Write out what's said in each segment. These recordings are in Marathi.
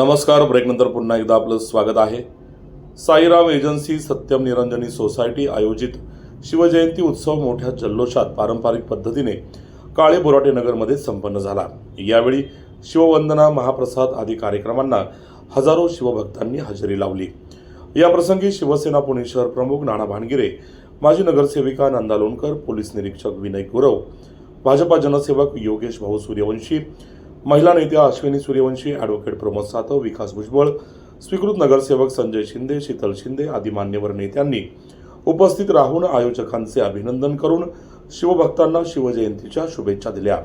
नमस्कार ब्रेकनंतर पुन्हा एकदा आपलं स्वागत आहे. साईराम एजन्सी सत्यम निरंजनी सोसायटी आयोजित शिवजयंती उत्सव मोठ्या जल्लोषात पारंपरिक पद्धतीने काळे बोराटे नगरमध्ये संपन्न झाला. यावेळी शिववंदना महाप्रसाद आदी कार्यक्रमांना हजारो शिवभक्तांनी हजेरी लावली. याप्रसंगी शिवसेना पुणे शहर प्रमुख नाना भानगिरे माजी नगरसेविका नंदा लोणकर पोलीस निरीक्षक विनय गुरव भाजपा जनसेवक योगेश भाऊ सूर्यवंशी महिला नेत्या अश्विनी सूर्यवंशी ॲडव्होकेट प्रमोद सातव विकास भुजबळ स्वीकृत नगरसेवक संजय शिंदे शीतल शिंदे आदी मान्यवर नेत्यांनी उपस्थित राहून आयोजकांचे अभिनंदन करून शिवभक्तांना शिवजयंतीच्या शुभेच्छा दिल्या.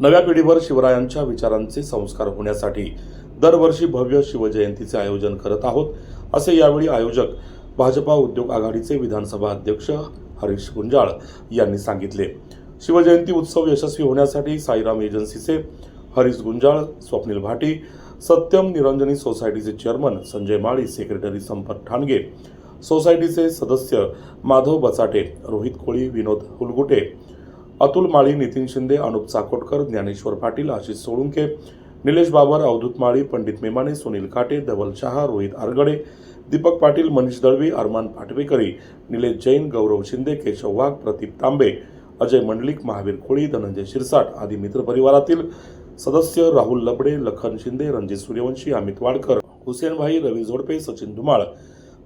नव्या पिढीवर शिवरायांच्या विचारांचे संस्कार होण्यासाठी दरवर्षी भव्य शिवजयंतीचे आयोजन करत आहोत असे यावेळी आयोजक भाजपा उद्योग आघाडीचे विधानसभा अध्यक्ष हरीश गुंजाळ यांनी सांगितले. शिवजयंती उत्सव यशस्वी होण्यासाठी साईराम एजन्सीचे हरीश गुंजाळ स्वप्नील भाटी सत्यम निरंजनी सोसायटीचे चेअरमन संजय माळी सेक्रेटरी संपत ठाणगे सोसायटीचे सदस्य माधव बचाटे रोहित कोळी विनोद हुलगुटे अतुल माळी नितीन शिंदे अनुप चाकोटकर ज्ञानेश्वर पाटील आशिष सोळुंके निलेश बाबर अवधूत माळी पंडित मेमाने सुनील काटे धवल शहा रोहित आरगडे दीपक पाटील मनीष दळवी अरमान पाटवेकरी निलेश जैन गौरव शिंदे केशव वाघ प्रदीप तांबे अजय मंडलिक महावीर कोळी धनंजय शिरसाट आदी मित्रपरिवारातील सदस्य राहुल लबडे लखन शिंदे रणजित सूर्यवंशी अमित वाडकर हुसेनभाई रवी जोडपे सचिन धुमाळ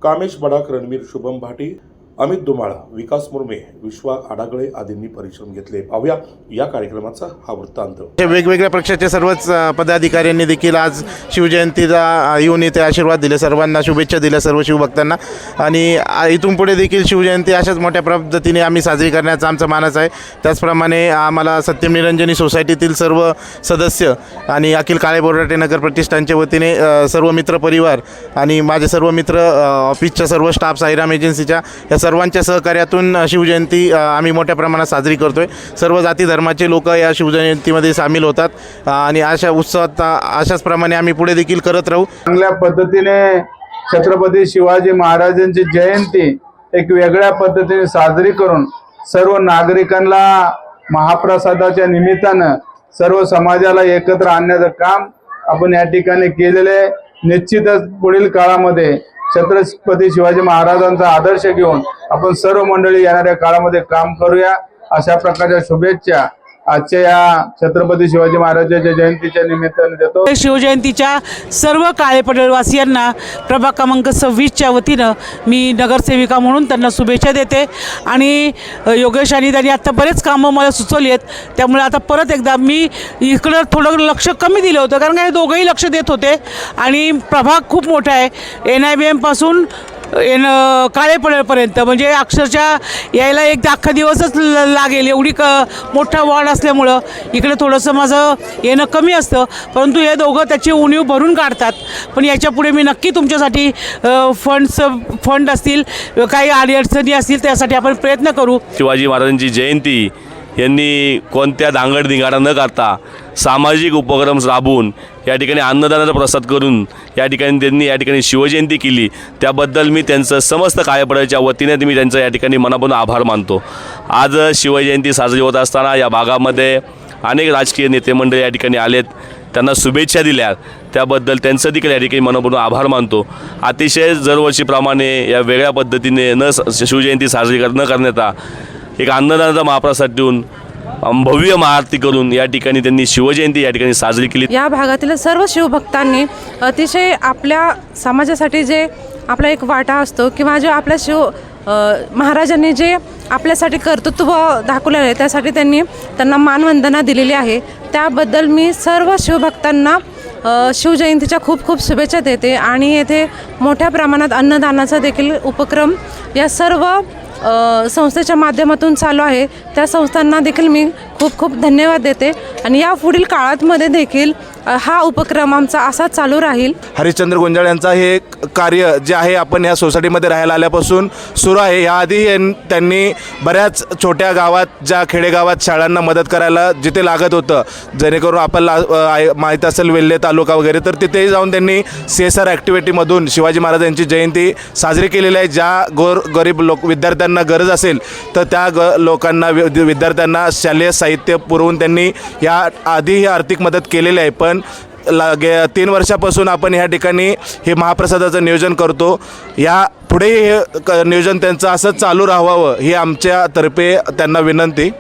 कामेश बडाक रणवीर शुभम भाटी अमित दुमाळ विकास मुर्मे विश्वा आडागळे आदींनी परिश्रम घेतले. पाहूया या कार्यक्रमाचा हा वृत्तांत. हे वेगवेगळ्या पक्षाचे सर्वच पदाधिकाऱ्यांनी देखील आज शिवजयंतीचा येऊन इथे आशीर्वाद दिले. सर्वांना शुभेच्छा दिल्या सर्व शिवभक्तांना. आणि इथून पुढे देखील शिवजयंती अशाच मोठ्या पद्धतीने आम्ही साजरी करण्याचा आमचा मानस आहे. त्याचप्रमाणे आम्हाला सत्यम निरंजनी सोसायटीतील सर्व सदस्य आणि अखिल काळे बोराटे नगर प्रतिष्ठानच्या वतीने सर्व मित्र परिवार आणि माझे सर्व मित्र ऑफिसच्या सर्व स्टाफ साईराम एजन्सीच्या या सर्वांच्या सहकार्यातून शिवजयंती आम्ही मोठ्या प्रमाणात साजरी करतो आहे सर्व जाती धर्माचे लोक या शिवजयंतीमध्ये सामील होतात. आणि अशा उत्सवात अशाच प्रमाणे आम्ही पुढे देखील करत राहू. चांगल्या पद्धतीने छत्रपती शिवाजी महाराजांची जयंती एक वेगळ्या पद्धतीने साजरी करून सर्व नागरिकांना महाप्रसादाच्या निमित्तानं सर्व समाजाला एकत्र आणण्याचं काम आपण या ठिकाणी केलेलं आहे. निश्चितच पुढील काळामध्ये छत्रपती शिवाजी महाराजांचा आदर्श घेऊन आपण सर्व मंडळी येणाऱ्या काळामध्ये काम करूया. अशा प्रकारच्या शुभेच्छा आजच्या या छत्रपती शिवाजी महाराजांच्या जयंतीच्या निमित्ताने देतो. शिवजयंतीच्या सर्व काळे पडळवासियांना प्रभाग क्रमांक सव्वीसच्या वतीनं मी नगरसेविका म्हणून त्यांना शुभेच्छा देते. आणि योगेश आणि त्यांनी आत्ता बरेच कामं मला सुचवली आहेत. त्यामुळे आता परत एकदा मी इकडं थोडं लक्ष कमी दिलं होतं कारण का हे दोघंही लक्ष देत होते. आणि प्रभाग खूप मोठा आहे. एन आय बी एमपासून येणं काळेपडेपर्यंत म्हणजे अक्षरशः यायला एक अख्खा दिवसच ल- लागेल. एवढी क मोठा वॉर्ड असल्यामुळं इकडे थोडंसं माझं येणं कमी असतं. परंतु हे दोघं त्याची उणीव भरून काढतात. पण याच्यापुढे मी नक्की तुमच्यासाठी फंड्स फंड असतील काही अडचणी असतील त्यासाठी आपण प्रयत्न करू. शिवाजी महाराजांची जयंती यांनी कोणत्या धांगडधिंगाणा न करता सामाजिक उपक्रम राबवून या ठिकाणी अन्नदानाचा प्रसाद करून या ठिकाणी त्यांनी या ठिकाणी शिवजयंती केली. त्याबद्दल मी त्यांचं समस्त कायपडाच्या वतीने मी त्यांचं या ठिकाणी मनापासून आभार मानतो. आज शिवजयंती साजरी होत असताना या भागामध्ये अनेक राजकीय नेते मंडळी या ठिकाणी आलेत. त्यांना शुभेच्छा दिल्या. त्याबद्दल त्यांचं देखील या ठिकाणी मनापासून आभार मानतो. अतिशय दरवर्षीप्रमाणे या वेगळ्या पद्धतीने न स- शिवजयंती साजरी कर न करण्याचा एक अन्नदानाचा महाप्रसाद देऊन भव्य महाआरती करून या ठिकाणी त्यांनी शिवजयंती या ठिकाणी साजरी केली. या भागातील सर्व शिवभक्तांनी अतिशय आपल्या समाजासाठी जे आपला एक वाटा असतो किंवा जे आपल्या शिव महाराजांनी जे आपल्यासाठी कर्तृत्व दाखवलेलं आहे त्यासाठी त्यांनी त्यांना मानवंदना दिलेली आहे. त्याबद्दल मी सर्व शिवभक्तांना शिवजयंतीच्या खूप खूप शुभेच्छा देते आणि येथे मोठ्या प्रमाणात अन्नदानाचा देखील उपक्रम या सर्व संस्थेच्या माध्यमातून चालू आहे. त्या संस्थांना देखील मी खूप खूप धन्यवाद देते. आणि या पुढील काळातमध्ये देखील हा उपक्रम आमचा असा चालू राहील. हरिश्चंद्र गुंजाळ यांचा हे कार्य जे आहे आपण या सोसायटीमध्ये राहायला आल्यापासून सुरू आहे. याआधी त्यांनी बऱ्याच छोट्या गावात ज्या खेडेगावात शाळांना मदत करायला जिथे लागत होतं जेणेकरून आपल्याला आय- माहीत असेल वेल्हे तालुका वगैरे तर तिथे जाऊन त्यांनी सी एस आर ॲक्टिव्हिटीमधून शिवाजी महाराजांची जयंती साजरी केलेली आहे. ज्या गोर गरीब लोक विद्यार्थ्यांना गरज असेल तर त्या ग लोकांना वि- विद्यार्थ्यांना शालेय साहित्य पुरवून त्यांनी या आधी ही आर्थिक मदत केलेली आहे. पण लागे तीन वर्षापासून आपण ह्या ठिकाणी हे महाप्रसादाचं नियोजन करतो. या पुढेही हे क नियोजन त्यांचं असंच चालू राहावं ही आमच्यातर्फे त्यांना विनंती.